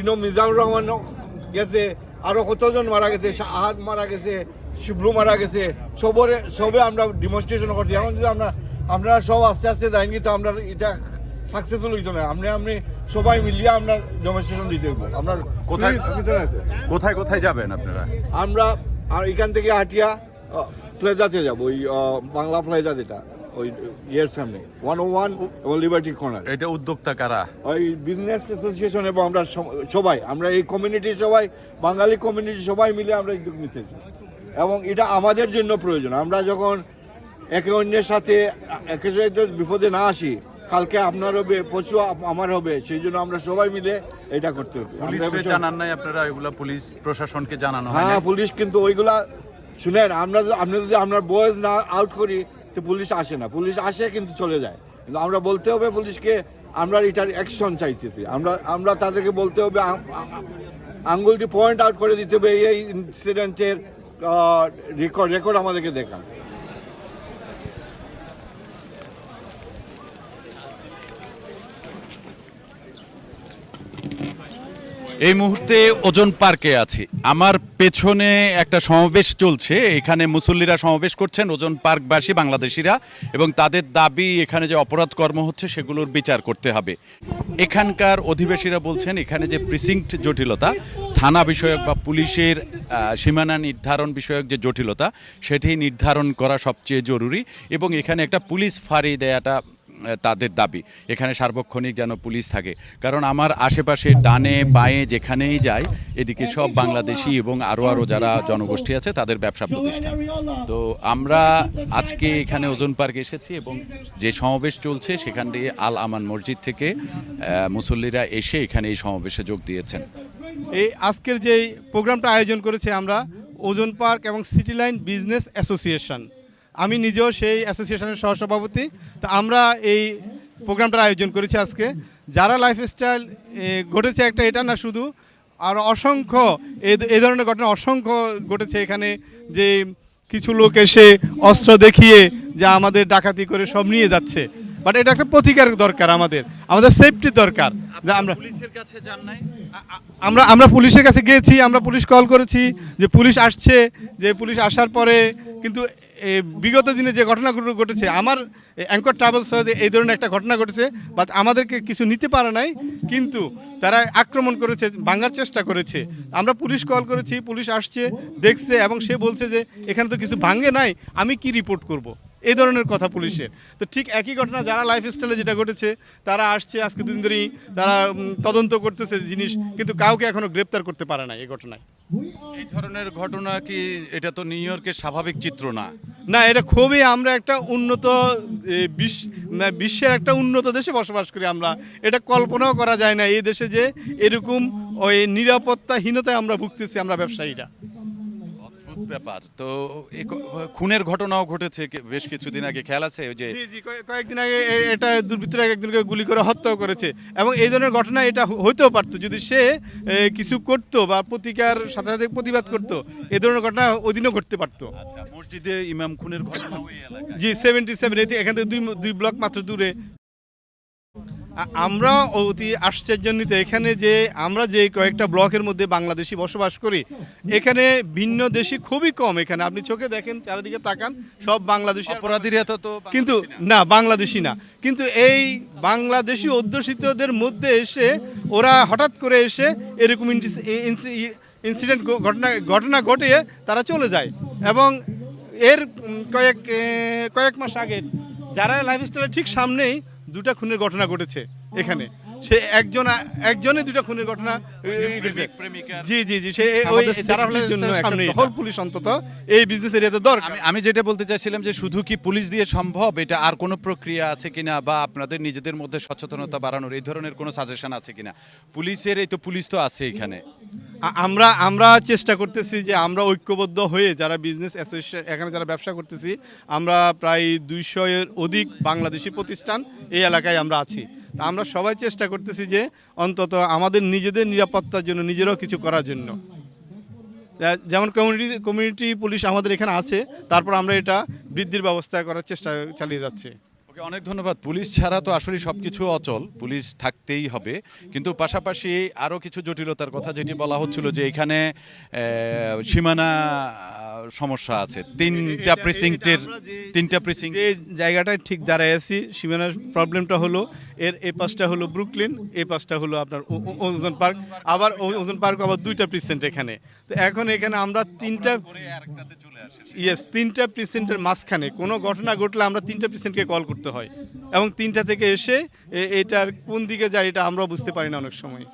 ইনো মিজানুর রহমান গেছে আরও কতজন মারা গেছে? আহাদ মারা গেছে শিবলু মারা গেছে। সবরে সবে আমরা ডিমনস্ট্রেশন করছি। এখন যদি আমরা আপনারা সব আস্তে আস্তে যাইনি তো আমরা এটা সাকসেসফুল হইতো না। আপনি আপনি সবাই মিলিয়ে আমরা ডেমনস্ট্রেশন দিতে হইব। আপনার কোথায়? কোথায় কোথায় যাবেন আপনারা? আমরা আর এখান থেকে হাটিয়া প্লেজাতে যাব ওই বাংলা প্লেজা যেটা। ওই ইয়ের সামনে ওয়ান ও ওয়ান এবং লিবার্টি কর্নার এটা উদ্যোক্তা কারা? ওই বিজনেস অ্যাসোসিয়েশন এবং আমরা সব- সবাই আমরা এই কমিউনিটি সবাই বাঙালি কমিউনিটি সবাই মিলে আমরা উদ্যোগ নিতেছি। এবং এটা আমাদের জন্য প্রয়োজন। আমরা যখন একে অন্যের সাথে একে সাথে বিপদে না আসি কালকে আপনার হবে পশু আমার হবে সেই জন্য আমরা সবাই মিলে এটা করতে হবে। পুলিশে জানান নাই আপনারা এগুলা পুলিশ প্রশাসনকে জানানো হ্যাঁ পুলিশ কিন্তু ওইগুলা শুনেন। আমরা আপনি যদি আপনার বয়স না আউট করি তো পুলিশ আসে না। পুলিশ আসে কিন্তু চলে যায়। কিন্তু আমরা বলতে হবে পুলিশকে, আমরা এটার অ্যাকশন চাইতেছি। আমরা আমরা তাদেরকে বলতে হবে, আ- আ- আঙ্গুল দিয়ে পয়েন্ট আউট করে দিতে হবে এই ইনসিডেন্টের রেকর্ড রেকর্ড আমাদেরকে দেখান। এই মুহূর্তে ওজন পার্কে আছি। আমার পেছনে একটা সমাবেশ চলছে। এখানে মুসল্লিরা সমাবেশ করছেন, ওজন পার্কবাসী, বাংলাদেশিরা, এবং তাদের দাবি, এখানে যে অপরাধ কর্ম হচ্ছে, সেগুলোর বিচার করতে হবে। এখানকার অধিবাসীরা বলছেন, এখানে যে প্রিসিংক্ট জটিলতা, থানা বিষয়ক বা পুলিশের সীমানা নির্ধারণ বিষয়ক যে জটিলতা, সেটি নির্ধারণ করা সবচেয়ে জরুরি। এবং এখানে একটা পুলিশ ফাঁড়ি দেয়াটা তাদের দাবি। এখানে সার্বক্ষণিক যেন পুলিশ থাকে। কারণ আমার আশেপাশে ডানে বাঁয়ে যেখানেই যায়, এদিকে সব বাংলাদেশি এবং আরও আরও যারা জনগোষ্ঠী আছে, তাদের ব্যবসা প্রতিষ্ঠান। তো আমরা আজকে এখানে ওজন পার্ক এসেছি এবং যে সমাবেশ চলছে, সেখান দিয়ে আল আমান মসজিদ থেকে মুসল্লিরা এসে এখানে এই সমাবেশে যোগ দিয়েছেন। এই আজকের যে প্রোগ্রামটা আয়োজন করেছে আমরা, ওজন পার্ক এবং সিটি লাইন বিজনেস অ্যাসোসিয়েশন। আমি নিজেও সেই অ্যাসোসিয়েশনের সহসভাপতি। তো আমরা এই প্রোগ্রামটার আয়োজন করেছি আজকে। যারা লাইফস্টাইল ঘটেছে একটা এটা না শুধু আর অসংখ্য এ- ধরনের ঘটনা অসংখ্য ঘটেছে এখানে যে কিছু লোক এসে অস্ত্র দেখিয়ে যা আমাদের ডাকাতি করে সব নিয়ে যাচ্ছে। বাট এটা একটা প্রতিকার দরকার আমাদের আমাদের সেফটি দরকার। যা আমরা পুলিশের কাছে যান নাই? আমরা আমরা পুলিশের কাছে গিয়েছি আমরা পুলিশ কল করেছি যে পুলিশ আসছে যে পুলিশ আসার পরে কিন্তু বিগত দিনে যে ঘটনাগুলো ঘটেছে, আমার অ্যাঙ্কর ট্রাভেলস এই ধরনের একটা ঘটনা ঘটেছে বা আমাদেরকে কিছু নিতে পারে নাই, কিন্তু তারা আক্রমণ করেছে, ভাঙার চেষ্টা করেছে। আমরা পুলিশ কল করেছি, পুলিশ আসছে, দেখছে, এবং সে বলছে যে, এখানে তো কিছু ভাঙে নাই, আমি কি রিপোর্ট করব। এই ধরনের কথা পুলিশের। তো ঠিক একই ঘটনা, যারা লাইফ স্টাইলে যেটা ঘটেছে, তারা আসছে, আজকে দুদিন ধরেই তারা তদন্ত করতেছে জিনিস, কিন্তু কাউকে এখনও গ্রেপ্তার করতে পারে না এই ঘটনায়। এই ধরনের ঘটনা কি এটা তো নিউ ইয়র্কের স্বাভাবিক চিত্র না? না, এটা খুবই আমরা একটা উন্নত বিশ্বের একটা উন্নত দেশে বসবাস করি আমরা। এটা কল্পনাও করা যায় না এই দেশে যে এরকম, ওই নিরাপত্তাহীনতায় আমরা ভুগতেছি আমরা ব্যবসায়ীরা। ব্যাপার। তো এ খুনের ঘটনাও ঘটেছে বেশ কিছুদিন আগে খেয়াল আছে যে জি জি কয়েকদিন আগে এটা দুর্বৃত্তরা একজনকে গুলি করে হত্যাও করেছে। এবং এই ধরনের ঘটনা এটা হ- হতেও পারতো যদি সে কিছু করতো বা প্রতিকার সাথে সাথে প্রতিবাদ করতো এই ধরনের ঘটনা ওই দিনও ঘটতে পারতো। আচ্ছা মসজিদে ইমাম খুনের ঘটনা জি সেভেন্টি সেভেন এখান থেকে দুই দুই ব্লক মাত্র দূরে। আমরা অতি আশ্চর্যান্বিত এখানে যে আমরা যে কয়েকটা ব্লকের মধ্যে বাংলাদেশি বসবাস করি এখানে ভিন্ন দেশি খুবই কম এখানে। আপনি চোখে দেখেন চারিদিকে তাকান সব বাংলাদেশি অপরাধীরা তো কিন্তু না। না বাংলাদেশি না। কিন্তু এই বাংলাদেশি অধ্যুষিতদের মধ্যে এসে ওরা হঠাৎ করে এসে এরকম ইনসিডেন্ট ঘটনা ঘটনা ঘটিয়ে তারা চলে যায়। এবং এর কয়েক কয়েক মাস আগে যারা লাইফস্টাইলের ঠিক সামনেই দুটা খুনের ঘটনা ঘটেছে এখানে। সে একজন একজনে দুটা খুনের ঘটনা। জি জি জি সে ওই হল পুলিশ অন্তত এই বিজনেস এরিয়াতে দরকার। আমি আমি যেটা বলতে চাইছিলাম যে শুধু কি পুলিশ দিয়ে সম্ভব? এটা আর কোনো প্রক্রিয়া আছে কিনা বা আপনাদের নিজেদের মধ্যে সচেতনতা বাড়ানোর এই ধরনের কোনো সাজেশন আছে কিনা? পুলিশের এই তো পুলিশ তো আছে এখানে। আমরা আমরা চেষ্টা করতেছি যে আমরা ঐক্যবদ্ধ হয়ে যারা বিজনেস অ্যাসোসিয়েশন এখানে যারা ব্যবসা করতেছি, আমরা প্রায় দুইশো এর অধিক বাংলাদেশি প্রতিষ্ঠান এই এলাকায় আমরা আছি। তা আমরা সবাই চেষ্টা করতেছি যে অন্তত আমাদের নিজেদের নিরাপত্তার জন্য, নিজেরাও কিছু করার জন্য। যেমন কমিউনিটি কমিউনিটি পুলিশ আমাদের এখানে আছে, তারপর আমরা এটা বৃদ্ধির ব্যবস্থা করার চেষ্টা চালিয়ে যাচ্ছি। অনেক ধন্যবাদ। পুলিশ ছাড়া তো আসলে সব কিছু অচল। পুলিশ থাকতেই হবে। কিন্তু পাশাপাশি আরও কিছু জটিলতার কথা যেটি বলা হচ্ছিল যে এখানে সীমানা সমস্যা আছে। তিনটা প্রিসিংটের তিনটা প্রিসিং যে জায়গাটায় ঠিক দাঁড়ায় আছি সীমানার প্রবলেমটা হলো এর এই পাশটা হলো ব্রুকলিন এই পাশটা হলো আপনার ওজন পার্ক আবার ওজন পার্ক আবার দুইটা প্রিসেন্ট এখানে। তো এখন এখানে আমরা তিনটা ইয়েস তিনটা প্রিসেন্টের মাঝখানে কোনো ঘটনা ঘটলে আমরা তিনটা প্রিসেন্টকে কল করতে হয়। এবং তিনটা থেকে এসে এ- এটার কোন দিকে যায় এটা আমরাও বুঝতে পারি না অনেক সময়।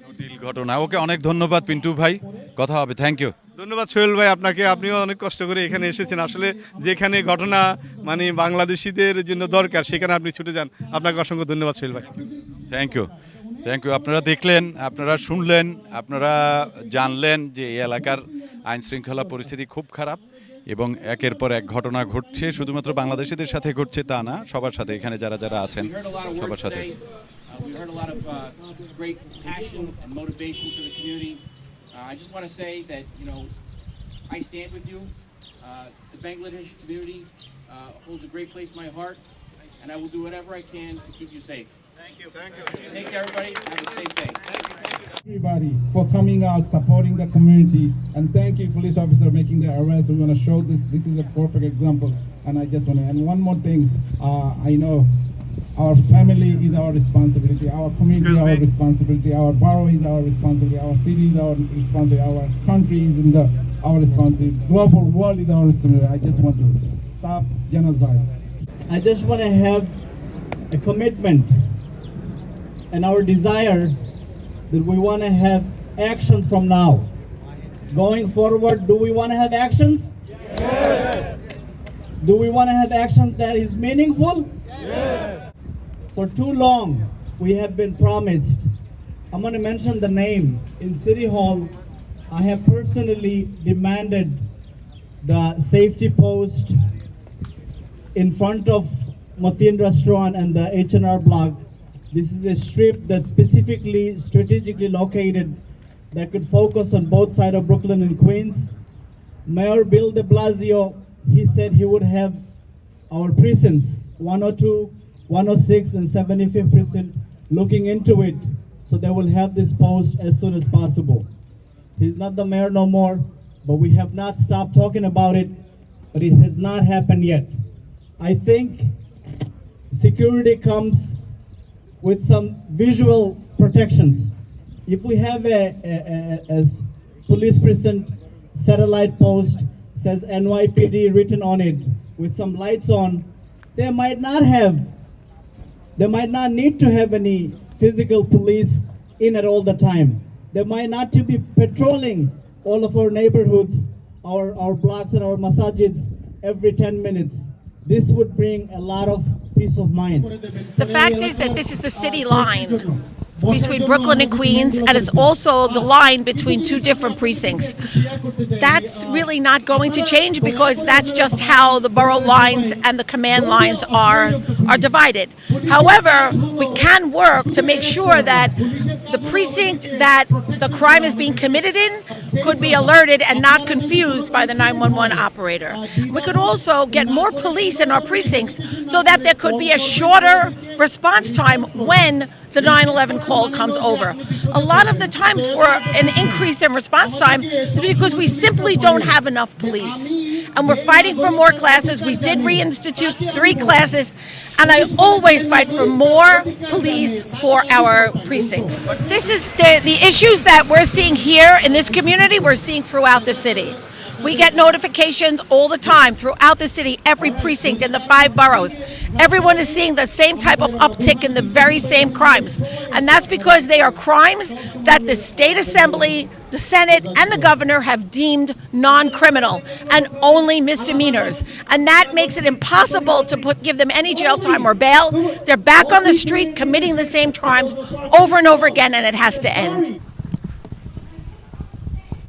জটিল ঘটনা। ওকে অনেক ধন্যবাদ পিন্টু ভাই। কথা হবে। থ্যাংক ইউ ধন্যবাদ সোহেল ভাই আপনাকে আপনিও অনেক কষ্ট করে এখানে এসেছেন। আসলে যেখানে ঘটনা মানে বাংলাদেশিদের জন্য দরকার সেখানে আপনি ছুটে যান। আপনাকে অসংখ্য ধন্যবাদ সোহেল ভাই। থ্যাংক ইউ থ্যাংক ইউ আপনারা দেখলেন আপনারা শুনলেন আপনারা জানলেন যে এই এলাকার আইন শৃঙ্খলা পরিস্থিতি খুব খারাপ এবং একের পর এক ঘটনা ঘটছে। শুধুমাত্র বাংলাদেশিদের সাথে ঘটছে তা না সবার সাথে এখানে যারা যারা আছেন We heard a lot of সবার সাথে. Uh, we heard a lot of great passion and motivation for the community. I just want to say that, you know, I stand with you. Uh, the Bangladeshi community uh, holds a great place in my heart, and I will do whatever I can to keep you safe. Thank you. Thank you. Take care, everybody. Have a safe day. everybody for coming out, supporting the community, and thank you, police officer, making the arrest. We want to show this. This is a perfect example, and I just want to. And one more thing, uh, I know our family is our responsibility, our community is our responsibility, our borough is our responsibility, our city is our responsibility, our country is in the our responsibility, global world is our responsibility. I just want to stop genocide. I just want to have a commitment and our desire that we want to have actions from now. Going forward, do we want to have actions? Yes. Do we want to have actions that is meaningful? Yes. For too long, we have been promised. I'm going to mention the name. In City Hall, I have personally demanded the safety post in front of Matin restaurant and the H&R block. This is a strip that's specifically strategically located that could focus on both sides of Brooklyn and Queens. Mayor Bill de Blasio, he said he would have our precincts, 102, 106, and 75th precinct, looking into it so they will have this post as soon as possible. He's not the mayor no more, but we have not stopped talking about it, but it has not happened yet. I think security comes with some visual protections. If we have a police precinct satellite post says NYPD written on it with some lights on, they might not have they might not need to have any physical police in at all the time. They might not to be patrolling all of our neighborhoods, our, our blocks and our masajids every 10 minutes. This would bring a lot of peace of mind. The fact is that this is the city line between Brooklyn and Queens, and it's also the line between two different precincts. That's really not going to change because that's just how the borough lines and the command lines are are divided. However, we can work to make sure that the precinct that the crime is being committed in could be alerted and not confused by the 911 operator. We could also get more police in our precincts so that there could be a shorter response time when the 911 call comes over. A lot of the times for an increase in response time because we simply don't have enough police. And we're fighting for more classes. We did reinstitute three classes, and I always fight for more police for our precincts. This is the, the issues that we're seeing here in this community, we're seeing throughout the city. We get notifications all the time throughout the city, every precinct in the five boroughs. Everyone is seeing the same type of uptick in the very same crimes. And that's because they are crimes that the state assembly, the Senate, and the governor have deemed non criminal and only misdemeanors. And that makes it impossible to put, give them any jail time or bail. They're back on the street committing the same crimes over and over again, and it has to end.